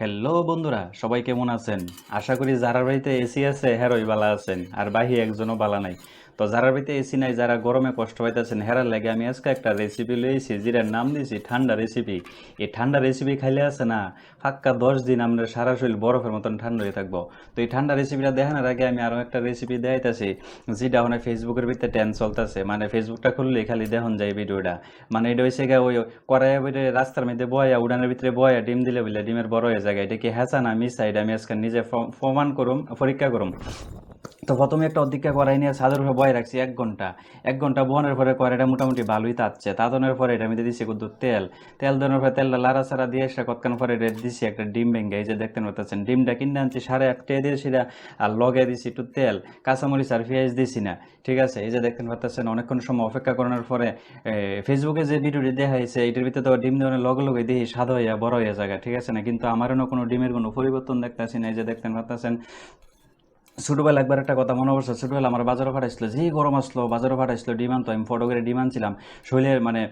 Hello বন্ধুরা, সবাই কেমন আছেন? আশা করি যারা বাড়িতে এসি আছে, হ্যারোই বালা আছেন। আর বাহি একজনও বালা নাই। তো যারা বাড়িতে এসি নাই, যারা গরমে কষ্ট পাইতেছেন, হেরার লাগে আমি আজকে একটা রেসিপি লইছি যেটার নাম দিয়েছি, ঠান্ডা রেসিপি এই ঠান্ডা রেসিপি খাইলে আছে না ফাক্কা দশ দিন আমরা সারা শরীর বরফের মতন ঠান্ডা হয়ে থাকব। তো এই ঠান্ডা রেসিপিটা দেখানোর আগে আমি আরও একটা রেসিপি দেখাইতেছি যেটা ওখানে ফেসবুকের ভিতরে ট্রেন চলতেছে। মানে ফেসবুকটা খুললে খালি দেখুন যায় ভিডিওটা মানে এটা হয়েছে গিয়ে ওই কড়াইয়ের ভিতরে রাস্তার মধ্যে বয়া, উড়ানের ভিতরে বয়া, ডিম দিলে বলে ডিমের বড় হয়ে যায়। এটা কি হ্যাঁচা না মিস এটা আমি আজকে নিজে প্র- প্রমাণ করুম, পরীক্ষা করুম। তো প্রথমে একটা অধিক্ষা করাই নিয়ে সাদের উপরে বয়ে রাখছি এক ঘণ্টা। এক ঘণ্টা বনের পরে কড়াইটা মোটামুটি ভালোই তাচ্ছে তাতনের পরে এটা আমি দিচ্ছি কুদ্দুর তেল। তেল দেওয়ার পরে তেলটা লাড়া সারা দিয়ে এসে কতক্ষণ পরে এটা দিচ্ছি একটা ডিম ভেঙে, এই যে দেখতে পাচ্ছেন, ডিমটা কিনে আনছি সাড়ে আটটা দিয়ে সেটা আর লগে দিছি একটু তেল। কাঁচামরিচ আর পেঁয়াজ দিছি না, ঠিক আছে? এই যে দেখতে পাচ্ছেন, অনেকক্ষণ সময় অপেক্ষা করানোর পরে ফেসবুকে যে ভিডিওটি হয়েছে, এটার ভিতরে তো ডিম দেওয়ার লগে লগে দেখি স্বাদ হইয়া বড় হইয়া জায়গা, ঠিক আছে না? কিন্তু আমারও কোনো ডিমের কোনো পরিবর্তন দেখতেছি না, এই যে দেখতে পাচ্ছেন ছোটবেলা একবার একটা কথা মনে পড়ছে ছোটবেলা আমার বাজারে ফাটাইছিল যে গরম আসলো বাজারে ফাটাইছিল ডিমান্ড তো আমি ফটো করে ডিমান্ড ছিলাম। শৈলের মানে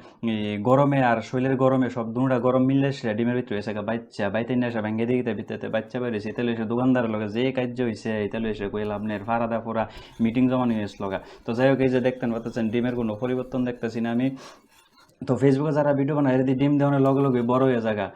গরমে আর শৈলের গরমে সব দুটা গরম মিললে সে ডিমের ভিতরে এসে বাচ্চা বাইতে নিয়ে এসে ভেঙে দিতে ভিতরে বাচ্চা বেরিয়েছে তাহলে এসে দোকানদারের লগে যে কার্য হয়েছে তাহলে এসে কইল আপনার ফারাদা পুরা মিটিং জমা নিয়ে এসলো তো যাই হোক, এই যে দেখতেন, পাচ্ছেন, ডিমের কোনো পরিবর্তন দেখতেছি না আমি। তো ফেসবুকে যারা ভিডিও বানায় এদের ডিম দেওয়ার লগে লগে বড় হয়ে জায়গা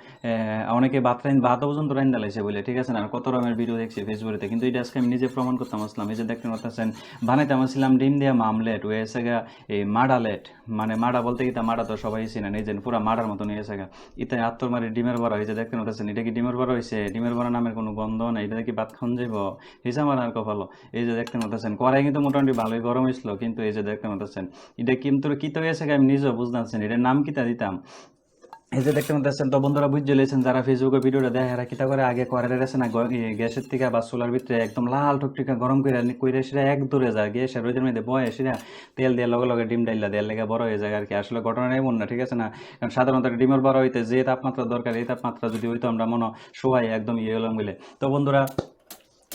অনেকে ভাত রাইন, ভাতও পর্যন্ত রাইন দালাইছে বলে ঠিক আছে না? কত রকমের ভিডিও দেখছি ফেসবুকে কিন্তু এটা আজকে আমি নিজে প্রমাণ করতাম, আসলাম। এই যে দেখতে পাচ্ছেন বানাইতাম আসলাম ডিম দিয়ে মামলেট, ওই এসে গা এই মাডালেট মানে মাডা বলতে তা মাডা তো সবাই চিনেন এই যে পুরা মাডার মতন হয়ে গা। ইতে আত্মর মারি ডিমের বড়া হয়েছে দেখতে পাচ্ছেন এটা কি ডিমের বড়া হয়েছে ডিমের বড়া নামের কোনো গন্ধ নেই, এটা কি ভাত খান যাইব? হিসাব আমার আর কপালো এই যে দেখতে পাচ্ছেন কড়াই কিন্তু মোটামুটি ভালোই গরম হয়েছিল কিন্তু এই যে দেখতে পাচ্ছেন এটা কিন্তু কি তো হয়েছে আমি নিজেও বুঝতে পারছেন এটার নাম কিতা দিতাম? এই যে দেখতে পাচ্ছেন, তো বন্ধুরা বুঝতে লেছেন, যারা ফেসবুকে ভিডিওটা দেখে, এরা কিতা করে? আগে করে আছে না গ্যাসের থেকে বা সোলার ভিতরে একদম লাল টুকটিকা গরম করে কইরে সেটা এক দূরে যায় গ্যাসের রোদের মধ্যে বয়ে সেটা তেল দিয়ে লগে লগে ডিম ডাইলা দেওয়ার লেগে বড় হয়ে যায় আর কি। আসলে ঘটনা এমন না, ঠিক আছে না? কারণ সাধারণত ডিমের বড় হইতে যে তাপমাত্রা দরকার, এই তাপমাত্রা যদি হইতো আমরা মনে সবাই একদম ইয়ে হলাম বলে তো বন্ধুরা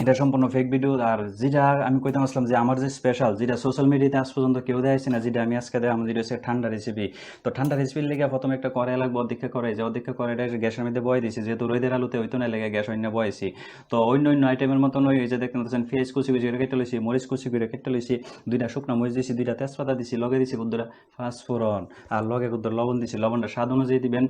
এটা সম্পূর্ণ ফেক ভিডিও আর যেটা আমি কইতাম আসলাম যে আমার যে স্পেশাল যেটা সোশ্যাল মিডিয়াতে আজ পর্যন্ত কেউ দেখাইছে না, যেটা আমি আজকে দেয় যেটা হচ্ছে ঠান্ডা রেসিপি তো ঠান্ডা রেসিপির লেগে প্রথমে একটা কড়াই লাগবে অধিক্ষা করে যে অধিক্ষা করে এটা গ্যাসের মধ্যে বয়ে দিয়েছি, যেহেতু রোদের আলুতে হইতো না লেগে গ্যাস অন্য বয়েছি। তো অন্য অন্য আইটেমের মতন ওই যে দেখতে পাচ্ছেন, পেঁয়াজ কুচি কুচি করে কেটে লইছি, মরিচ কুচি করে কেটে লইছি, দুইটা শুকনা মরিচ দিছি, দুইটা তেজপাতা দিছি, লগে দিছি কুদ্দুরা ফাঁসফোড়ন আর লগে কুদ্দুর লবণ দিছি। লবণটা স্বাদ অনুযায়ী দিবেন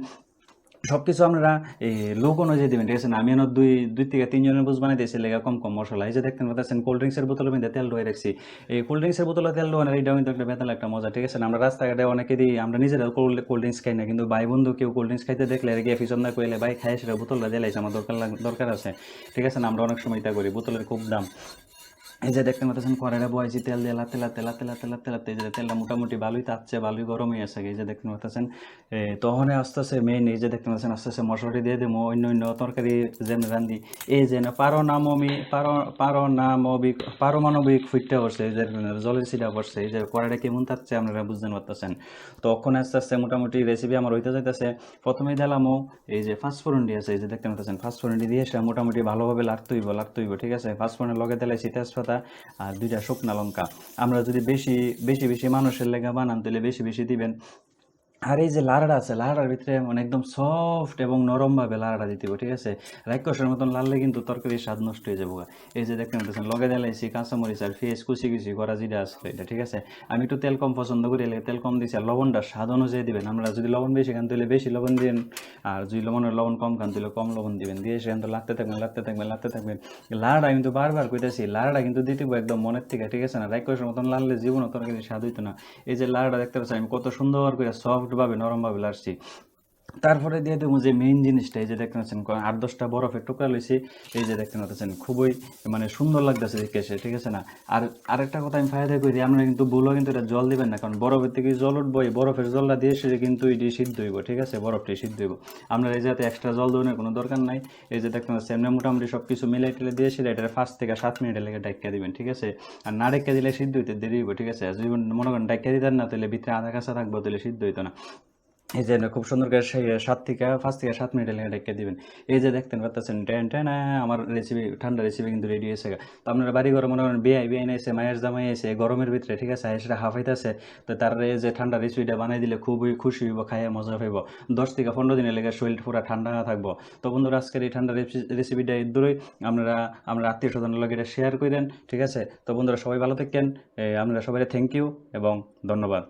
সব কিছু আপনারা এই লোক অনুযায়ী দেবেন, ঠিক আছে? আমি এনে দুই দুই থেকে তিনজনের বুঝ বানাই দিয়েছি, লেগা কম কম মশলা। এই যে দেখতেন পাচ্ছেন কোল্ড ড্রিঙ্কসের বোতলের মধ্যে তেল রয়ে রাখছি। এই কোল্ড ড্রিঙ্কসের বোতলে তেল রোয়ানোর এইটাও কিন্তু একটা বেতাল একটা মজা, ঠিক আছে? না, আমরা রাস্তাঘাটে অনেকে দিই আমরা নিজেরা কোল্ড কোল্ড ড্রিঙ্কস খাই না, কিন্তু ভাই, বন্ধু, কেউ কোল্ড ড্রিঙ্কস খাইতে দেখলে আর গিয়ে না কইলে, ভাই খাই সেটা বোতলটা দিলাইছে আমার দরকার দরকার আছে। ঠিক আছে? না, আমরা অনেক সময় এটা করি, বোতলের খুব দাম। এই যে দেখতে পাচ্ছেন কড়াইটা বয়েছি তেল দিয়ে লাতে লাতে লাতে লাতে লাতে লাতে যে তেলটা মোটামুটি ভালোই তাচ্ছে ভালোই গরম হয়ে আছে। এই যে দেখতে পাচ্ছেন তখন আস্তে আস্তে মেইন এই যে দেখতে পাচ্ছেন আস্তে আস্তে মশলাটি দিয়ে দেবো, অন্য অন্য তরকারি যেন রান্ধি। এই যে না, পারনামমি, পার পারনামবিক পারমাণবিক ফুটটা বসছে, এই যে জলের সিটা বসছে। এই যে কড়াইটা কেমন থাকছে আপনারা বুঝতে পারতেছেন। তো ওখানে আস্তে আস্তে মোটামুটি রেসিপি আমার হইতে যাইতেছে, প্রথমেই দিলামও এই যে ফাস্টফোড়ন দিয়ে আছে, এই যে দেখতে পাচ্ছেন ফাস্টফোড়ন দিয়ে এসে মোটামুটি ভালোভাবে লাগতে হইব লাগতে হইব, ঠিক আছে? ফাস্টফোড়নের লগে দিলাইছি তেজপাতা আর দুইটা শুকনা লঙ্কা। আমরা যদি বেশি বেশি বেশি মানুষের লেগা বানান, তাহলে বেশি বেশি দিবেন। আর এই যে লাড়াটা আছে, লাড়ার ভিতরে মানে একদম সফট এবং নরমভাবে লাড়াটা দিতে হবে, ঠিক আছে? রাক্ষসের মতন লাড়লে কিন্তু তরকারির স্বাদ নষ্ট হয়ে যাব এই যে দেখতে পাচ্ছেন, লগে দিলাইছি কাঁচামরিচ আর ফেস কুচি কুচি করা যেটা আসলে এটা, ঠিক আছে? আমি একটু তেল কম পছন্দ করি, এলে তেল কম দিছি, আর লবণটা স্বাদ অনুযায়ী দিবেন। আমরা যদি লবণ বেশি খান, তাহলে বেশি লবণ দিন, আর যদি লবণের লবণ কম খান, তাহলে কম লবণ দিবেন। দিয়ে সেখান তো লাগতে থাকবেন লাগতে থাকবেন লাগতে থাকবেন। লাড়াটা কিন্তু বারবার কইতেছি, লাড়াটা কিন্তু দিতে একদম মনের থেকে, ঠিক আছে না? রাক্ষসের মতন লাড়লে জীবনও তরকারি স্বাদ হইতো না। এই যে লাড়াটা দেখতে পাচ্ছি আমি কত সুন্দর করে সফটভাবে নরমভাবে লাড়ছি। তারপরে দিয়ে দেবো যে মেইন জিনিসটা, এই যে দেখতে পাচ্ছেন আট দশটা বরফের টুকরা লইছি। এই যে দেখতে পাচ্ছেন, খুবই মানে সুন্দর লাগতেছে এসে ঠিক আছে না? আর আরেকটা কথা আমি ফায়দা করি, আপনারা কিন্তু বলো কিন্তু এটা জল দিবেন না, কারণ বরফের থেকে জল উঠবো, এই বরফের জলটা দিয়ে এসে কিন্তু এটি সিদ্ধ হইব, ঠিক আছে? বরফটি সিদ্ধ হইব। আপনারা এই যাতে এক্সট্রা জল দেওয়ার কোনো দরকার নাই। এই যে দেখতে পাচ্ছেন, এমনি মোটামুটি সব কিছু মিলাই টেলে দিয়ে এসে এটা পাঁচ থেকে সাত মিনিটের লেগে ডাইকা দিবেন, ঠিক আছে? আর না ডাইকা দিলে সিদ্ধ হইতে দেরি হইব, ঠিক আছে? যদি মনে করেন ডাইকা দিতেন না, তাহলে ভিতরে আধা কাঁচা থাকব, তাহলে সিদ্ধ হইতো না। এই যে খুব সুন্দর করে সেই সাত থেকে, পাঁচ থেকে সাত মিনিটের লেগে ডেকে দিবেন। এই যে দেখতেন পাচ্ছেন টেন টেন আমার রেসিপি ঠান্ডা রেসিপি কিন্তু রেডি হয়েছে তো আপনারা বাড়ি ঘরে মনে করেন বিয়ে বিয়ে এসে মায়ের জামাই এসে গরমের ভিতরে, ঠিক আছে সেটা হাফাইতেছে, তো তার এই যে ঠান্ডা রেসিপিটা বানাই দিলে খুবই খুশি হইব, খাইয়ে মজা পাইব। দশ থেকে পনেরো দিনের লেগে শরীর পুরো ঠান্ডা থাকব। তো বন্ধুরা, আজকের এই ঠান্ডা রেসিপিটা এর দূরই। আপনারা আমরা আত্মীয় স্বজনের লগে এটা শেয়ার করেন, ঠিক আছে? তো বন্ধুরা, সবাই ভালো থাকেন। আপনারা সবাই থ্যাংক ইউ এবং ধন্যবাদ।